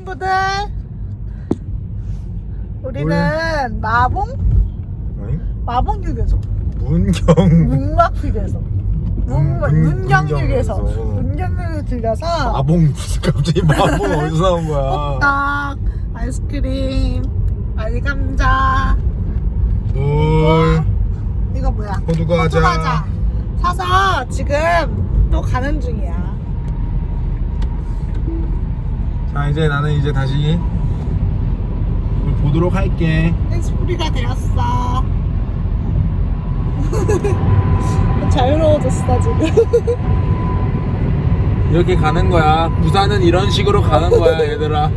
친구들. 우리는 마봉? 어잉? 마봉 휴게소. 문경. 문막 휴게소 문, 문- 문경 휴게소 문경에서. 문경 휴게소 들려서 마봉 갑자기 마봉 어디서 나온 거야? 호떡 아이스크림 아니 감자. 물 이거 뭐야? 호두 과자. 호두 과자. 사서 지금 또 가는 중이야 자 이제 나는 이제 다시 이걸 보도록 할게. 댄스프리가 되었어. 자유로워졌어 지금. 이렇게 가는 거야. 부산은 이런 식으로 가는 거야 얘들아.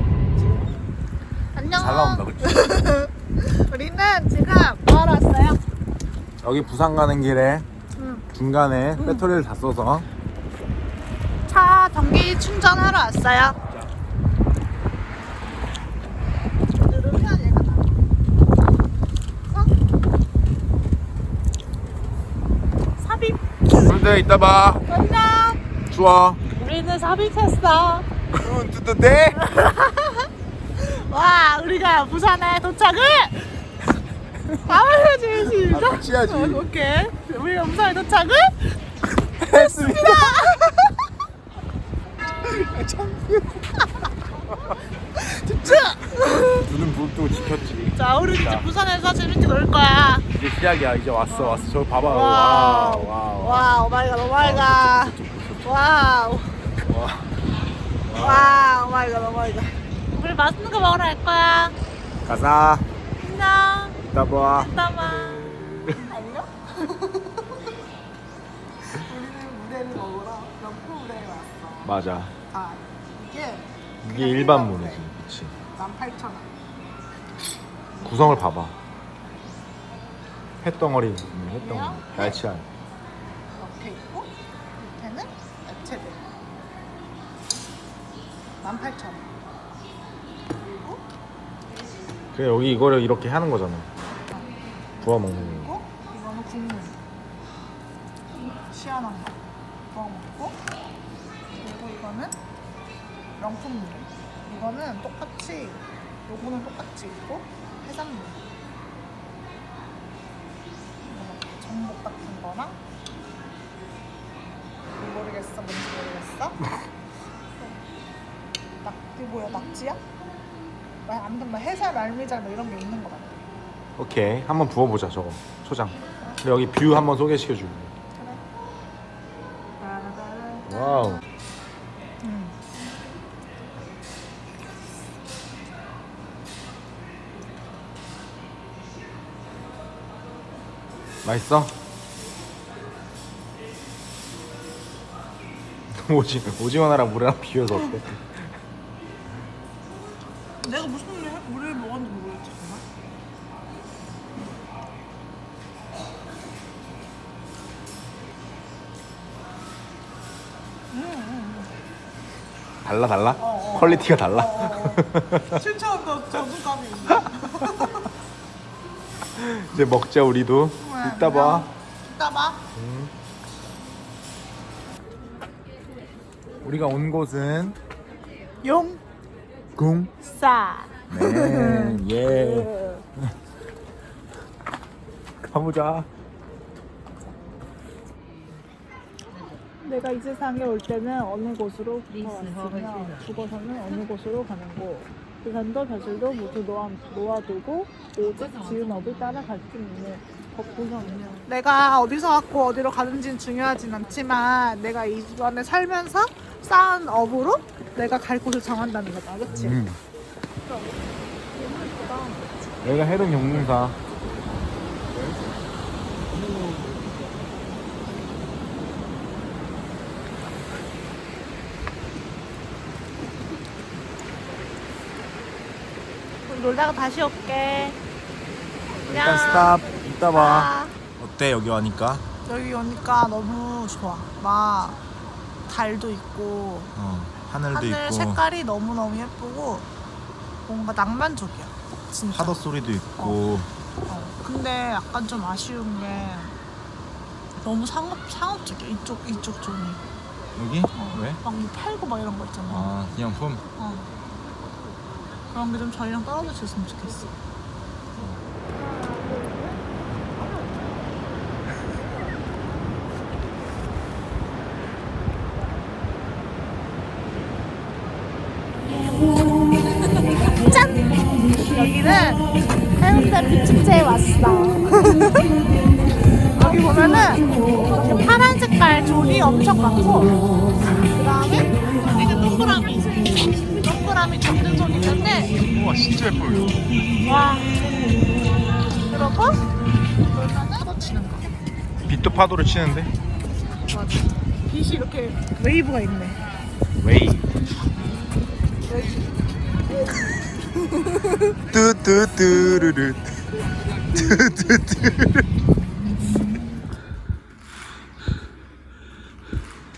안녕. 잘 나온다 그치? 우리는 지금 뭐하러 왔어요? 여기 부산 가는 길에 응. 중간에 배터리를 다 써서. 차 전기 충전하러 왔어요 누르면 얘가 나와 어? 삽입 그런데 이따 봐. 안녕 좋아. 우리는 삽입했어. 응 뜨뜻해? 와 우리가 부산에 도착을? 시작 아, 같이 해야지. 어, 오케이. 우리가 부산에 도착을? 했습니다 눈은 불도 지켰지. 자 우리 이제 자. 부산에서 재밌게 놀 거야. 이제 시작이야. 이제 왔어 왔어. 저 봐봐. 와우. 와우 와우. 오마이갓 오마이갓. 와우. 와. 와우 오마이갓 오마이갓. 우리 맛있는 거 먹으러 갈 거야. 가자. 안녕. 이따 봐. 이따 봐. 안녕? 우리는 무대를 먹으러 명품 무대에 왔어. 맞아. 아 이게 이게 일반 문이지. 그치. 18,000원 구성을 봐봐. 햇덩어리 음, 햇덩어리. 날치알. 이렇게 있고 밑에는 야채들. 18,000원. 그리고 그래 여기 이거를 이렇게 하는 거잖아. 부어 먹는 거. 그리고 이거는 국물. 시원한 거. 구워 먹고. 그리고 이거는 명품물. 이거는 똑같이 요거는 똑같이 있고 해산물. 전복 같은 거랑 모르겠어 뭔지 모르겠어. 낙지 뭐야 낙지야? 말 아무튼 뭐 해살 말미잘 뭐 이런 게 있는 거 같아. 오케이. 한번 부어보자 저거. 초장. 여기 뷰 한번 소개시켜주고 와우 맛있어? 오징, 오징어나랑 물이랑 비벼서 어때? 내가 무슨 물을, 물을 먹었는지 모르겠지 정말 달라 달라? 어, 어. 퀄리티가 달라? 어, 7,000원 저수값이 이제 먹자 우리도 이따 봐. 이따 봐. 우리가 온 곳은 용싸 궁 네, 예. 가보자. 내가 이 세상에 올 때는 어느 곳으로 왔으며 죽어서는 어느 곳으로 가는 곳. 부산도 벼슬도 모두 놓아, 놓아두고 오직 지은 업을 따라갈 수 있는 내가 어디서 왔고 어디로 가는지는 중요하진 않지만 내가 이번에 살면서 쌓은 업으로 내가 갈 곳을 정한다는 거다 그치? 음. 여기가 해동 용문사. 놀다가 다시 올게 일단 스탑. 이따 봐. 아. 어때 여기 와니까? 여기 오니까 너무 좋아. 막 달도 있고 어, 하늘도 하늘 있고 색깔이 너무 너무 예쁘고 뭔가 낭만적이야. 진짜. 파도 소리도 있고. 어. 근데 약간 좀 아쉬운 게 너무 상업 상업적이야. 이쪽 이쪽 존이. 여기? 어. 왜? 막뭐 팔고 막 이런 거 있잖아. 아 기념품. 어. 그런 게 좀 저희랑 떨어졌으면 좋겠어. 여기는 해운대 비축제에 왔어. 여기 보면은 이렇게 파란 색깔 조리 엄청 많고 그 다음에 여기는 동그라미. 동그라미 접는 손 있는데 우와 진짜 예뻐요. 와. 그러고 그러면은 또 치는 거. 빛도 파도를 치는데? 맞아. 빛이 이렇게 웨이브가 있네. 웨이 뚜뚜뚜르르 뚜뚜뚜르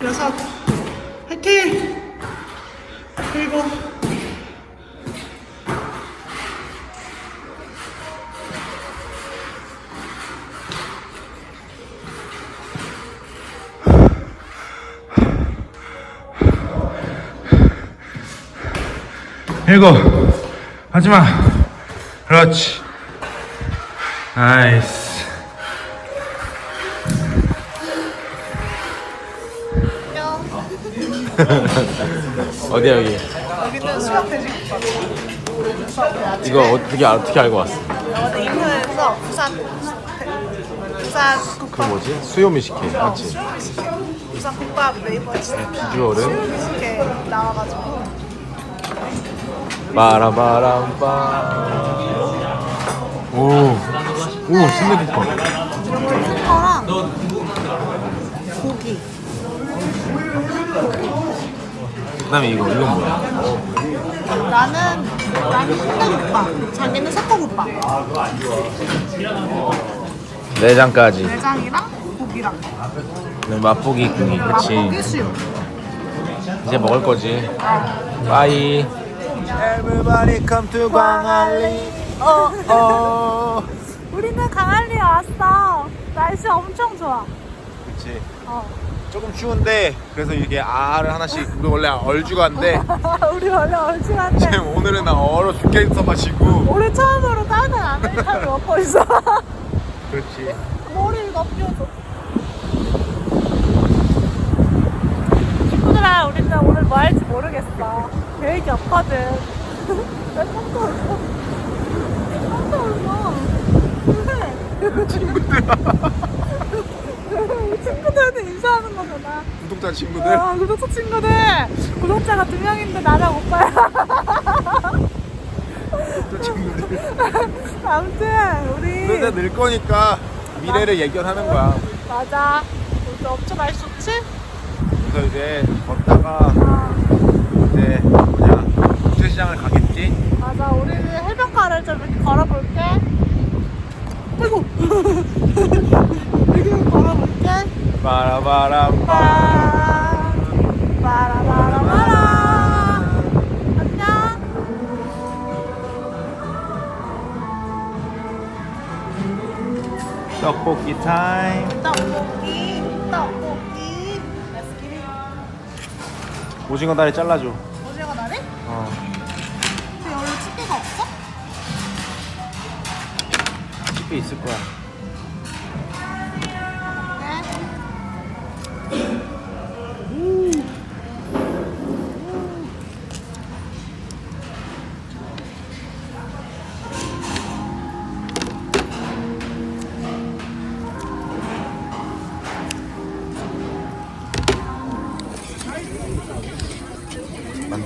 여섯 화이팅! 그리고 일곱 하지마 그렇지 나이스 어디야 여기? 여기는 수영 돼지국밥 이거 어떻게 어떻게 알고 왔어? 어제 인터넷에서 부산 부산 그 국밥 뭐지? 수요미식회 맞지? 수영 미식회 부산 국밥 네이버에 치면 비주얼은? 수영 미식회 나와가지고 빠라바람빠 오 오 순대국밥 큰 거랑 고기. 그 다음에 이거 이건 뭐야? 나는 나는 순대국밥. 자기는 석고국밥. 내장까지. 내장이랑 고기랑. 맛보기 국이 맛보기 그치. 수육. 이제 먹을 거지. 빠이 Everybody come to 광안리. 어. 어 우리는 강한리에 왔어. 날씨 엄청 좋아. 그치. 어. 조금 추운데 그래서 이렇게 알을 하나씩 우리 원래 얼주가인데 우리 원래 얼큰한데. 지금 오늘은 나 얼어 죽겠어가지고. 우리 처음으로 따뜻한 아메리카노 먹고 있어. 그렇지. 머리를 넘겨줘. 친구들아 우리는 오늘 뭐 할지 모르겠어 계획이 없거든 왜 깜짝 울어. 깜짝 울어. 왜 친구들아 친구들한테 인사하는 거잖아. 구독자 친구들. 아, 구독자 친구들. 구독자가 두 명인데 나랑 오빠야. 구독자 친구들. 아무튼 우리 그러다 늘 거니까 미래를 예견하는 거야. 맞아. 우리 엄청 날씨 좋지? 그래서 이제 걷다가 아, 시장을 가겠지? 맞아 우리는 해변가를 좀 이렇게 걸어볼게. 아이고. 이렇게 걸어볼게. 바라바람 빠 빠라바라바라. 안녕. 떡볶이 타임. 떡볶이 떡볶이. 오징어 다리 잘라줘 집에 있을 거야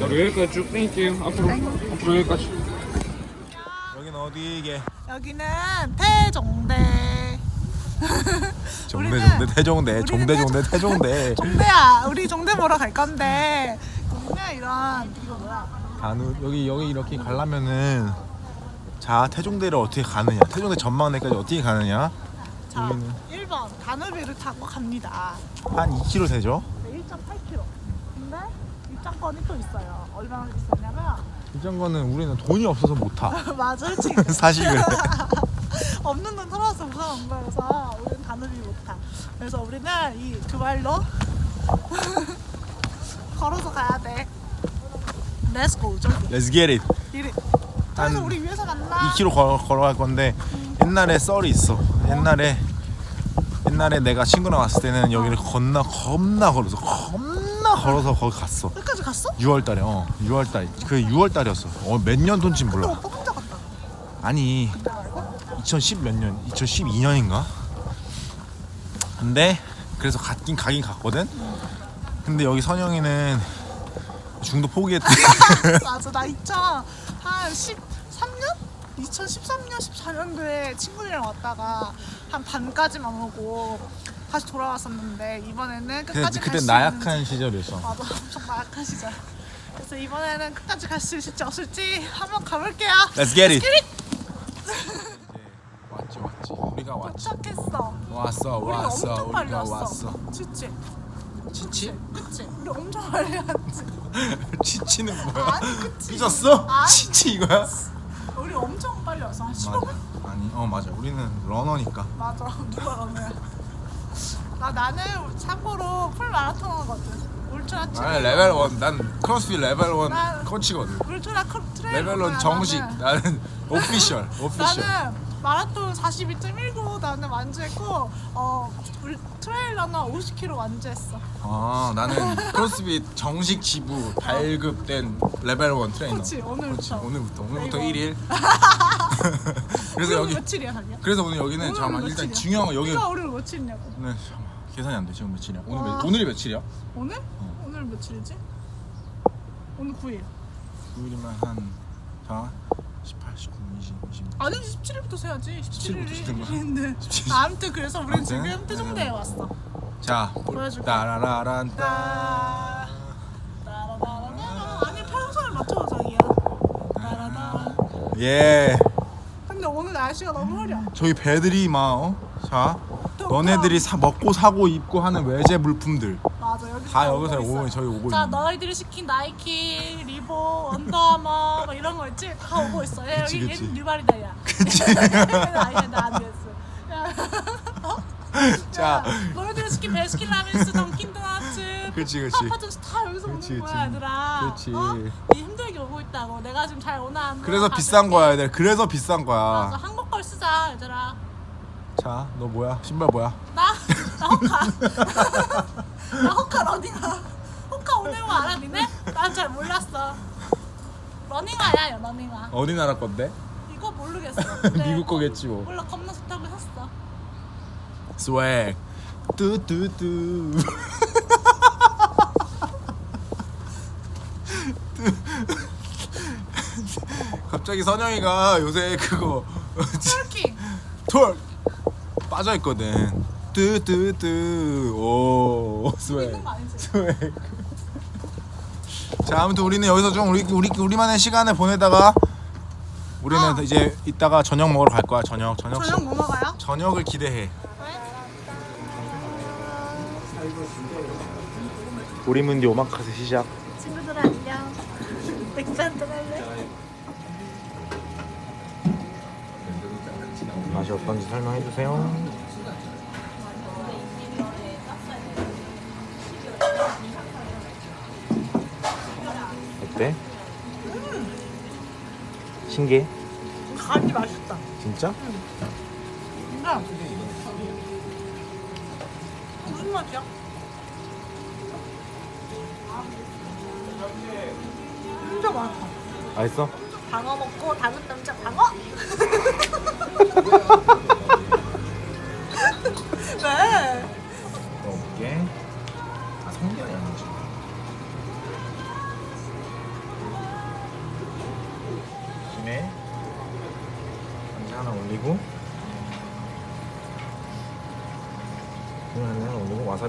네 여기까지 쭉 땡길게요. 앞으로 앞으로 여기까지. 여긴 어디 이게 여기는 태종대. 정대 우리는- 정대 태종대 정대 정대 태종대. 종대야. 우리 종대 보러 갈 건데. 우리는 이런 이거 뭐야? 단우 여기 여기 이렇게 가려면은 자 태종대를 어떻게 가느냐? 태종대 전망대까지 어떻게 가느냐? 자 여기는 1번 다누비를 타고 갑니다. 한 2km 되죠? 네, 1.8km 근데 입장권이 또 있어요. 얼마나 비싸냐면 이장거는 우리는 돈이 없어서 못 타. 맞아 솔직히 사실 그래. 없는 돈 털어서 온 거여서 우리는 다누비 못타 그래서 우리는 이 두 발로 걸어서 가야 돼 Let's go 저기 Let's get it. 이리 그래서 우리 위에서 만나 2km 걸어, 걸어갈 건데 옛날에 썰이 있어. 옛날에 옛날에 내가 친구랑 왔을 때는 여기를 겁나 겁나 걸어서 겁나 걸어서 거기 갔어. 끝까지 갔어? 6월달에 어 6월달 그 6월달이었어. 어 몇 년 돈지 근데 몰라. 오빠 혼자 갔다 아니 2010 몇 년? 2012년인가? 근데 그래서 갔긴 가긴 갔거든. 근데 여기 선영이는 중도 포기했대. 맞아 나 있잖아 한 13년? 2013년 14년도에 친구들이랑 왔다가 한 반까지만 오고 다시 돌아왔었는데 이번에는 끝까지 그때 갈수 나약한 시절이었어. 있는지 맞아 엄청 나약한 시절 그래서 이번에는 끝까지 갈 수 있을지 없을지 한번 가볼게요 Let's get it. 왔지 왔지. 우리가 왔지. 도착했어 왔어 우리 왔어 엄청 빨리 우리가 왔어 왔어. 치치 치치? 그치 우리 엄청 빨리 왔지 치치는 뭐야? 아니 그치 삐졌어? 아니. 치치 이거야? 우리 엄청 빨리 왔어 한 15분? 맞아. 아니 어 맞아. 우리는 러너니까. 맞아 누가 러너 야나 나는 참고로 풀 마라톤 하거든 울트라 트레일 아니 레벨 1. 난 크로스핏 레벨 1 난- 코치거든. 울트라 크- 트레일 레벨 1 러너야, 정식. 나는. 오피셜. 오피셜. 나는 마라톤 42.19 나는 완주했고 어 울- 트레일 러너 50km 완주했어 아 나는 크로스핏 정식 지부 발급된 레벨 1 트레이너. 그치, 오늘부터. 오늘부터 오늘부터 네이버. 1일. 그래서 오늘 여기 며칠이야 자기야? 그래서 오늘 여기는 오늘 잠깐만 일단 며칠이야? 중요한 거 여기 그러니까 우리 며칠이냐고 네 잠깐만 계산이 안 돼 지금 며칠이야? 오늘 와. 몇, 오늘이 며칠이야? 오늘? 어. 오늘 며칠이지? 오늘 9일 9일이면 한 자, 18, 19, 20, 20. 아니지 17일부터 세야지 17일부터 17일이 세는 거야? 17. 아무튼 그래서 우리 아무튼? 지금 태종대에 왔어 자, 보여줄게. 따라라란 따. 따 따라따라따라 아니 평소에 맞춰 자기야 따라따라 예. 근데 오늘 날씨가 너무 흐려 저희 배들이 막 어? 자, 너네들이 사 먹고 사고 입고 하는 외제 물품들 맞아 여기 다 여기서 오고 저희 오고 자 있는. 너희들이 시킨 나이키, 리보, 언더아머 뭐 이런 거 있지? 다 오고 있어 야 그치, 여기 그치. 얘는 뉴발이다 야 그치 아니야 나안 됐어 야. 자, 야, 너희들이 시킨 베스킨 라빈스, 던킨 도너츠, 그치, 그치. 파파존스 다 여기서 그치, 오는 거야 그치. 얘들아 그치. 어? 니 힘들게 오고 있다고 내가 지금 잘 오나 안 그래서 오나 비싼 봐줄게. 거야, 얘들. 그래서 비싼 맞아 거야. 한국 걸 쓰자 얘들아 자, 너 뭐야? 신발 뭐야? 나? 나 호카 나 호카 러닝화 호카 오는 거 알아 니네? 난 잘 몰랐어 러닝화야 야 러닝화 어디 나라 건데? 이거 모르겠어 근데 미국 거겠지 뭐. 몰라 겁나 좋다고 샀어 스웩. 뚜뚜뚜. 갑자기 선영이가 요새 그거 트월킹 톨 빠져 있거든. 뚜뚜뚜. 오 스웩. 스웩. 자 아무튼 우리는 여기서 좀 우리 우리 우리만의 시간을 보내다가 우리는 어. 이제 이따가 저녁 먹으러 갈 거야 저녁 저녁 저녁 뭐 먹어요? 저녁을 기대해. 우리문디 오마카세 시작. 친구들 안녕 맥주 한잔 할래? 맛이 어떤지 설명해 주세요. 어때? 신기해? 간이 맛있다 진짜? 근데 무슨 맛이야? 진짜 맛있다 맛있어? 방어 먹고 다른 남자 방어?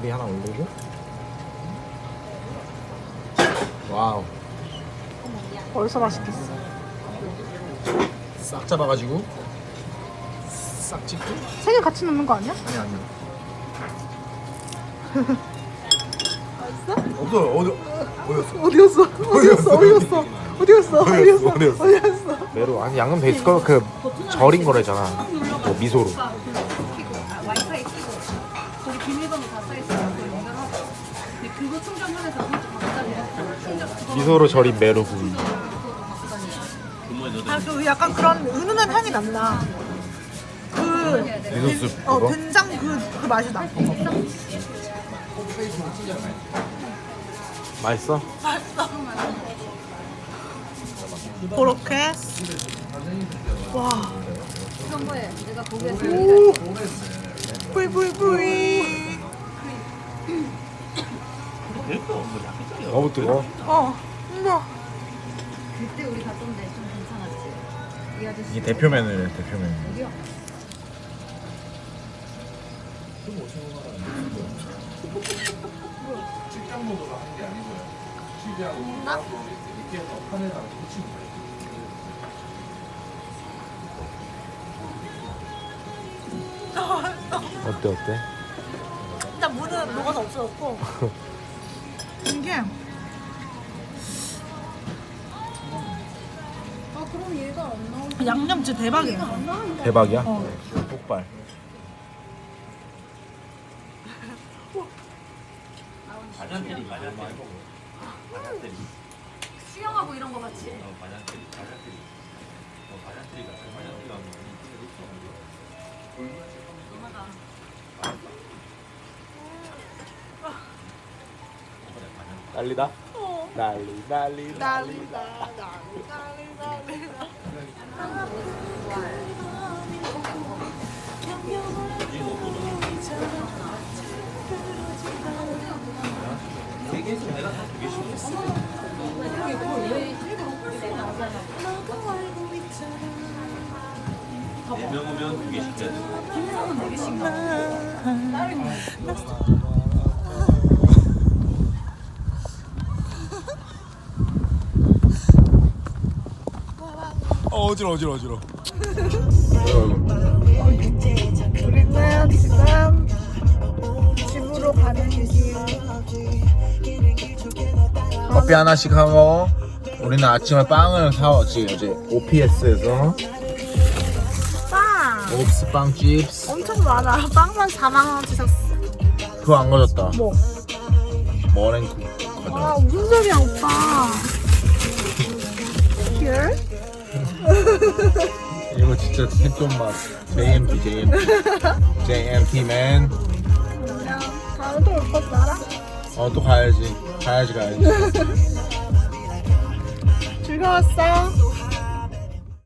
와사비 하나 올리고 와우 벌써 맛있겠어 싹 잡아가지고 싹 찍고 세 개 같이 넣는 거 아니야? 아니 아니 맛있어? 없어 어디 어디였어 어디였어? 어디였어? 어디였어? 어디였어? 어디였어? 어디였어? 어디였어? 메로 아니 양은 베이스 거그 절인 거래잖아. 그 미소로. 미소로 절인 메로 구이. 그거 좀 바꾸다니. 아, 그 약간 그런 은은한 향이 난다. 그 미소스 어, 그거? 된장 그, 그 맛이 나. 맛있어? 그렇게. 와, 그런 거에 내가 거기에서 오, 뿌이 뿌이 뿌이. 너무 뜨거. 어, 우와. 그때 우리 갔던데 좀 괜찮았지. 이 아저씨. 이게 대표 메뉴래 대표 메뉴. 어디요? 어때 어때? 일단 무는 녹아서 없어졌고. 이게. 아 그럼 얘가 안 나오는 양념 진짜 대박이야. 대박이야? 어. 폭발. 수영하고 이런 거 같이. 난리다. 난리 난리 난리다, 난리, 난리, 난리다. 어 어지러 어지러 어지러. 우리는 지금 집으로 가는 길. 커피 하나씩 하고 우리는 아침에 빵을 사왔지 어제 OPS에서 빵! 옵스 빵 칩스 엄청 많아. 빵만 4만 원치 샀어. 그거 안 가졌다 뭐? 머랭쿠 아, 가져 무슨 소리야, 오빠. 귤? 이거 진짜 생존맛. JMT JMT JMT 맨 야, 다음에 또올 거지, 알아? 어 또 가야지. 가야지 가야지. 즐거웠어.